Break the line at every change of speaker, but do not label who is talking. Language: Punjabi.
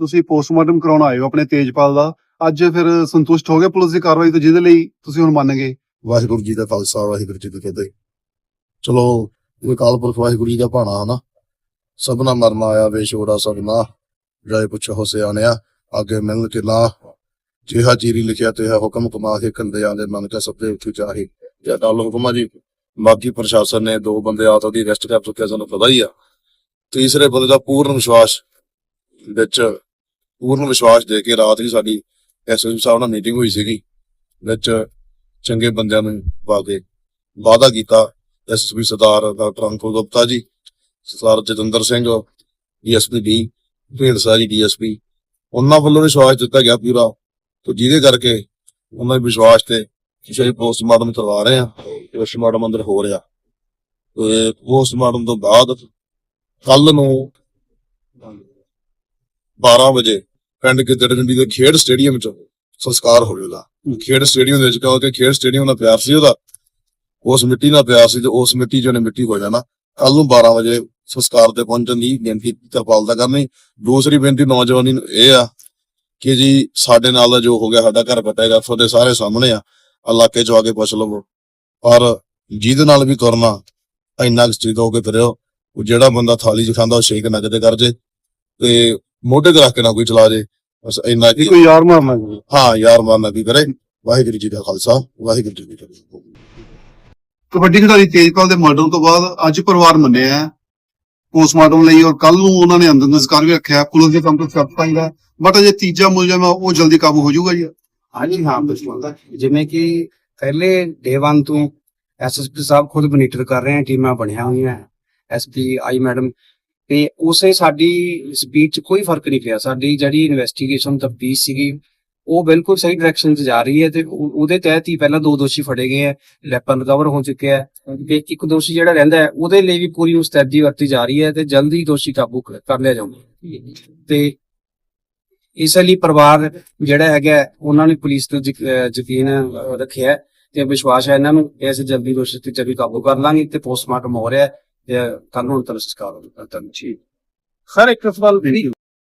ਤੁਸੀਂ ਪੋਸਟਮਾਰਟਮ ਕਰਾਉਣ ਆਏ ਹੋ ਆਪਣੇ ਤੇਜਪਾਲ ਦਾ, ਅੱਜ ਫਿਰ ਸੰਤੁਸ਼ਟ ਹੋ ਗਏ ਪੁਲਿਸ ਦੀ ਕਾਰਵਾਈ ਤੋਂ, ਜਿਹਦੇ ਲਈ ਤੁਸੀਂ ਹੁਣ ਮੰਨ ਗਏ?
ਵਾਹਿਗੁਰੂ ਜੀ ਦਾ ਖਾਲਸਾ, ਵਾਹਿਗੁਰੂ ਜੀ ਕੀ ਫਤਿਹ। ਚਲੋ, ਇਹ ਪੁਰਖ ਵਾਹਿਗੁਰੂ ਜੀ ਦਾ ਭਾਣਾ ਹਨਾ ਸਭਨਾ ਮਰਨਾ ਆਇਆ ਵੇਸ਼ੋੜਾ ਸਭਨਾ। ਜਾਏ ਪੁੱਛ ਸਿਆਣਿਆ, ਅੱਗੇ ਮਿਲਣ ਕੇ ਲਾ ਜਿਹਾ ਜੀਰੀ ਲਿਖਿਆ ਤੇ ਹੁਕਮ ਕਮਾ ਕੇ ਕੰਦਿਆਂ ਦੇ ਮਨ ਤੇ ਸਭਦੇ ਉੱਠੀ ਚਾਹੇ। ਜਾਂ ਹੁਕਮਾ ਜੀ, ਬਾਕੀ ਪ੍ਰਸ਼ਾਸਨ ਨੇ ਦੋ ਬੰਦੇ ਆਤ ਉਹਦੀ ਅਰੈਸਟ ਕਰ ਚੁੱਕਿਆ ਸਾਨੂੰ ਪਤਾ ਹੀ ਆ। ਤੀਸਰੇ ਬੰਦੇ ਦਾ ਪੂਰਨ ਵਿਸ਼ਵਾਸ ਵਿੱਚ ਪੂਰਨ ਵਿਸ਼ਵਾਸ ਦੇ ਕੇ ਰਾਤ ਹੀ ਸਾਡੀ ਐਸਐਸਪੀ ਸਾਹਿਬ ਨਾਲ ਮੀਟਿੰਗ ਹੋਈ ਸੀਗੀ, ਵਿੱਚ ਚੰਗੇ ਬੰਦਿਆਂ ਨੂੰ ਪਾ ਕੇ ਵਾਅਦਾ ਕੀਤਾ SSP Sardar doctor Ankur Gupta ji, Sardar Jatinder Singh, DSP D Dhindsa ji, DSP. ਉਹਨਾਂ ਵੱਲੋਂ ਵਿਸ਼ਵਾਸ ਦਿੱਤਾ ਗਿਆ ਪੂਰਾ, ਤੇ ਜਿਹਦੇ ਕਰਕੇ ਉਹਨਾਂ ਦੇ ਵਿਸ਼ਵਾਸ ਤੇ ਅਸੀਂ ਪੋਸਟਮਾਰਟਮ ਕਰਵਾ ਰਹੇ ਹਾਂ, ਪੋਸਟਮਾਰਟਮ ਅੰਦਰ ਹੋ ਰਿਹਾ। ਤੇ ਪੋਸਟਮਾਰਟਮ ਤੋਂ ਬਾਅਦ ਕੱਲ ਨੂੰ 12 ਵਜੇ ਪਿੰਡ ਗਿੱਦੜਗੰਡੀ ਦੇ ਖੇਡ ਸਟੇਡੀਅਮ 'ਚ ਸੰਸਕਾਰ ਹੋਵੇਗਾ ਖੇਡ ਸਟੇਡੀਅਮ ਦੇ ਵਿੱਚ ਕਿਉਂਕਿ ਖੇਡ ਸਟੇਡੀਅਮ ਦਾ ਪਿਆਰ ਸੀ ਉਹਦਾ। ਉਸ ਮਿੱਟੀ ਨਾਲ ਪਿਆਰ ਸੀ ਤੇ ਉਸ ਮਿੱਟੀ ਜਿਹਨੇ ਮਿੱਟੀ ਹੋ ਜਾਣਾ ਕੱਲ ਨੂੰ 12 ਵਜੇ ਸੰਸਕਾਰ ਤੇ ਪਹੁੰਚਣ ਦੀ ਬੇਨਤੀ ਕਿਰਪਾਲਤਾ ਕਰਨੀ। ਦੂਸਰੀ ਬੇਨਤੀ ਨੌਜਵਾਨੀ ਨੂੰ ਇਹ ਆ ਕਿ ਜੀ ਸਾਡੇ ਨਾਲ ਦਾ ਜੋ ਹੋ ਗਿਆ ਸਾਡਾ ਘਰ ਪਟੇਗਾ ਤੁਹਾਡੇ ਸਾਰੇ ਸਾਹਮਣੇ ਆ। ਇਲਾਕੇ ਚ ਆ ਕੇ ਪੁੱਛ ਲਵੋ। ਪਰ ਜਿਹਦੇ ਨਾਲ ਵੀ ਤੁਰਨਾ ਇੰਨਾ ਕੁ ਸਟ੍ਰੀਟ ਹੋ ਕੇ ਫਿਰਿਓ ਉਹ ਜਿਹੜਾ ਬੰਦਾ ਥਾਲੀ ਚ ਖਾਂਦਾ ਉਹ ਸ਼ੇਕ ਨਾ ਕਿਤੇ ਕਰ ਜੇ ਤੇ ਮੋਢੇ ਤੇ ਰੱਖ ਕੇ ਨਾ ਕੋਈ ਚਲਾ ਜੇ। ਬਸ ਇੰਨਾ
ਇਹ
ਕਿ
ਕੋਈ ਯਾਰ ਮਾਰਨਾ ਜੀ।
ਹਾਂ ਯਾਰ ਮਾਰਨਾ ਕੀ ਕਰੇ? ਵਾਹਿਗੁਰੂ ਜੀ ਦਾ ਖਾਲਸਾ ਵਾਹਿਗੁਰੂ ਜੀ ਕੀ ਫਤਿਹ।
ਕਬੱਡੀ ਖਿਡਾਰੀ ਤੇਜਪਾਲ ਦੇ ਮਰਡਰ ਤੋਂ ਬਾਅਦ ਅੱਜ ਪਰਿਵਾਰ ਮੰਨਿਆ ਹੈ। ਪੋਸਟਮਾਰਟਮ ਲਈ ਔਰ ਕੱਲ ਨੂੰ ਉਹਨਾਂ ਨੇ ਅੰਦਰ ਨਜ਼ਕਾਰ ਵੀ ਰੱਖਿਆ। ਪੁਲਿਸ ਦੇ ਕੰਮ ਤੋਂ ਸਖਤ ਪਾਈਦਾ ਬਟ ਅਜੇ ਤੀਜਾ ਮੁਲਜ਼ਮ ਆ ਉਹ ਜਲਦੀ ਕਾਬੂ ਹੋ ਜਾਊਗਾ ਜੀ।
ਹਾਂਜੀ ਹਾਂ ਬਿਲਕੁਲ ਜਿਵੇਂ ਕਿ ਪਹਿਲੇ ਡੇ 1 ਤੋਂ ਐਸਐਸਪੀ ਸਾਹਿਬ ਖੁਦ ਮੋਨੀਟਰ ਕਰ ਰਹੇ ਹਨ ਟੀਮਾਂ ਬਣੀਆਂ ਹੋਈਆਂ ਐਸਪੀ ਆਈ ਮੈਡਮ ਤੇ ਉਸੇ ਸਾਡੀ ਸਪੀਡ 'ਚ ਕੋਈ ਫ਼ਰਕ ਨਹੀਂ ਪਿਆ। ਸਾਡੀ ਜਿਹੜੀ ਇਨਵੈਸਟੀਗੇਸ਼ਨ ਤਫਤੀਸ਼ ਸੀਗੀ, ਉਹ ਬਿਲਕੁਲ ਸਹੀ ਡਾਇਰੈਕਸ਼ਨ 'ਚ ਜਾ ਰਹੀ ਹੈ ਤੇ ਉਹਦੇ ਤਹਿਤ ਹੀ ਪਹਿਲਾਂ ਦੋ ਦੋਸ਼ੀ ਫੜੇ ਗਏ ਹੈ ਵੈਪਨ ਰਿਕਵਰ ਹੋ ਚੁੱਕਿਆ ਹੈ ਤੇ ਇੱਕ ਦੋਸ਼ੀ ਜਿਹੜਾ ਰਹਿੰਦਾ ਹੈ, ਉਹਦੇ ਲਈ ਵੀ ਪੂਰੀ ਮੁਸਤੈਦੀ ਵਰਤੀ ਜਾ ਰਹੀ ਹੈ ਤੇ ਜਲਦੀ ਦੋਸ਼ੀ ਕਾਬੂ ਕਰ ਲਿਆ ਜਾਊਗਾ। ਤੇ ਇਸ ਲਈ ਪਰਿਵਾਰ ਜਿਹੜਾ ਹੈਗਾ ਉਹਨਾਂ ਨੇ ਪੁਲਿਸ ਤੇ ਯਕੀਨ ਰੱਖਿਆ ਤੇ ਵਿਸ਼ਵਾਸ ਹੈ ਇਹਨਾਂ ਨੂੰ ਕਿ ਅਸੀਂ ਜਲਦੀ ਦੋਸ਼ੀ ਤੇ ਜਲਦੀ ਕਾਬੂ ਕਰ ਲਾਂਗੇ ਤੇ ਪੋਸਟਮਾਰਟਮ ਹੋ ਰਿਹਾ ਹੈ। ਤੇ ਕੱਲ ਨੂੰ ਅੰਤਰ ਸੰਸਕਾਰ ਹੋਵੇਗਾ